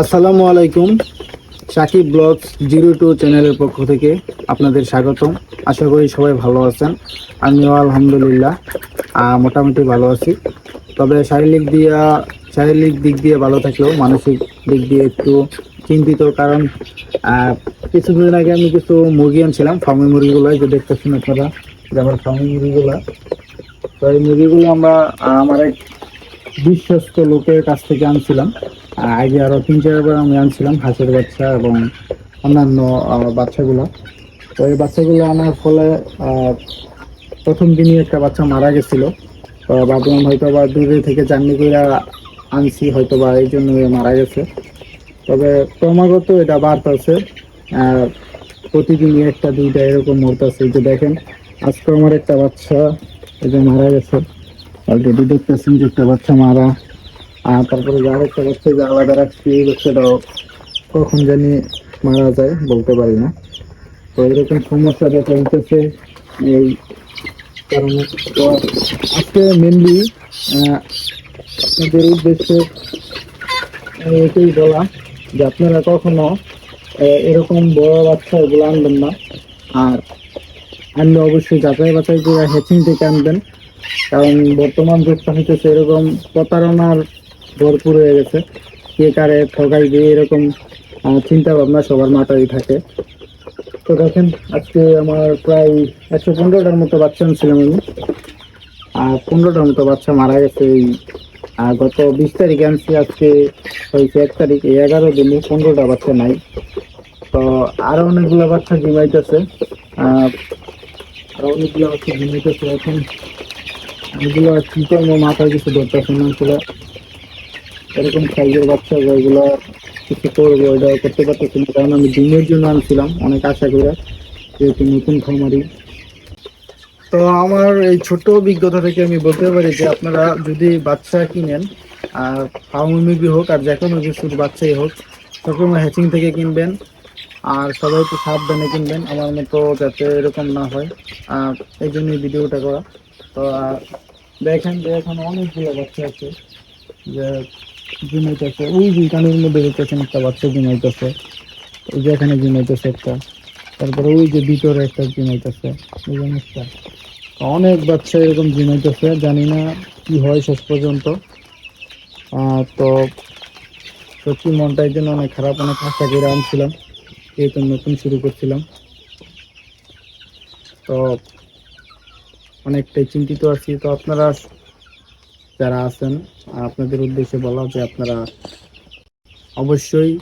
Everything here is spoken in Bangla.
আসসালামু আলাইকুম, সাকিব ব্লগস জিরো টু চ্যানেলের পক্ষ থেকে আপনাদের স্বাগতম। আশা করি সবাই ভালো আছেন। আমিও আলহামদুলিল্লাহ মোটামুটি ভালো আছি। তবে শারীরিক দিয়া, শারীরিক দিক দিয়ে ভালো থাকলেও মানসিক দিক দিয়ে একটু চিন্তিত, কারণ কিছুদিন আগে আমি কিছু মুরগি আনছিলাম, ফার্মি মুরগিগুলো যে দেখতেছেন আপনারা, যে আমার ফার্মি মুরগিগুলো। তো এই মুরগিগুলো আমরা আমার এক বিশ্বস্ত লোকের কাছ থেকে আনছিলাম। আগে আরও তিন চারবার আমি আনছিলাম হাঁসের বাচ্চা এবং অন্যান্য বাচ্চাগুলো। তো এই বাচ্চাগুলো আনার ফলে প্রথম দিনই একটা বাচ্চা মারা গেছিল। ভাবলাম হয়তো বা দূরে থেকে জার্নি করে আনছি হয়তো বা এই জন্য মারা গেছে। তবে ক্রমাগত এটা বাড়তেছে। আহ, প্রতিদিনই একটা দুইটা এরকম মরতেছে। যে দেখেন আজকে আমার একটা বাচ্চা যে মারা গেছে। অলরেডি দেখতেছেন যে একটা বাচ্চা মারা। আর তারপরে যার একটা বাচ্চা, যে আলাদা রাখছি, এই বাচ্চাটাও কখন জানি মারা যায় বলতে পারি না। তো এরকম সমস্যা দেখা দিতেছে। এই কারণে আজকে মেনলি আপনাদের উদ্দেশ্যে এটাই বলা যে আপনারা কখনো এরকম বড় বাচ্চা এগুলো আনবেন না। আর আনলে অবশ্যই যাচাই বাছাই করে হ্যাচিং থেকে আনবেন। কারণ বর্তমান যুগটা হইতেছে এরকম প্রতারণার ভরপুর হয়ে গেছে। কে কারে ঠকাই দিয়ে এরকম চিন্তা ভাবনা সবার মাথায় থাকে। তো দেখেন, আজকে আমার প্রায় একশো পনেরোটার মতো বাচ্চা ছিলাম আমি। আর পনেরোটার মতো বাচ্চা মারা গেছে এই গত বিশ তারিখে আনছি, আজকে হয়েছে এক তারিখ, এই এগারো দিনে পনেরোটা বাচ্চা নাই। তো আরও অনেকগুলো বাচ্চা জিমাইতেছে আহ, আরও অনেকগুলো বাচ্চা জিমাইতেছে এখন। এগুলো কি করব? মাথায় কিছু ধরতেছে না আসলে এরকম সাইজের বাচ্চা যেগুলো কিছু করব এটা করতে পারতেছি না। কারণ আমি ডিমের জন্য আনছিলাম, অনেক আশা করে, যেহেতু নতুন খামারি। তো আমার এই ছোট অভিজ্ঞতা থেকে আমি বলতে পারি যে, আপনারা যদি বাচ্চা কিনেন, আর ফার্ম হোক, আর যে কোনো কিছুর বাচ্চাই হোক, সবসময় হ্যাচিং থেকে কিনবেন, আর সবাই একটু সাবধানে কিনবেন। আমার মতো যাতে এরকম না হয়। আর এই জন্যই ভিডিওটা করা। তো দেখেন যে এখন অনেকগুলো বাচ্চা আছে যে ঘুমাইতেছে। ওই কানের মধ্যে দেখতেছেন একটা বাচ্চা ঘুমাইতেছে। ওই যে এখানে ঘুমাইতেছে একটা। তারপরে ওই যে ভিতরে একটা ঘুমাইতেছে। এই জিনিসটা অনেক বাচ্চা এরকম ঘুমাইতেছে, জানি না কি হয় শেষ পর্যন্ত। তো সত্যি মনটা এই জন্য অনেক খারাপ, অনেক আশা করে আনছিলাম। যেহেতু নতুন শুরু করছিলাম। তো অনেকটাই চিন্তিত আছি। তো আপনারা যারা আছেন আপনাদের উদ্দেশ্যে বলা যে আপনারা অবশ্যই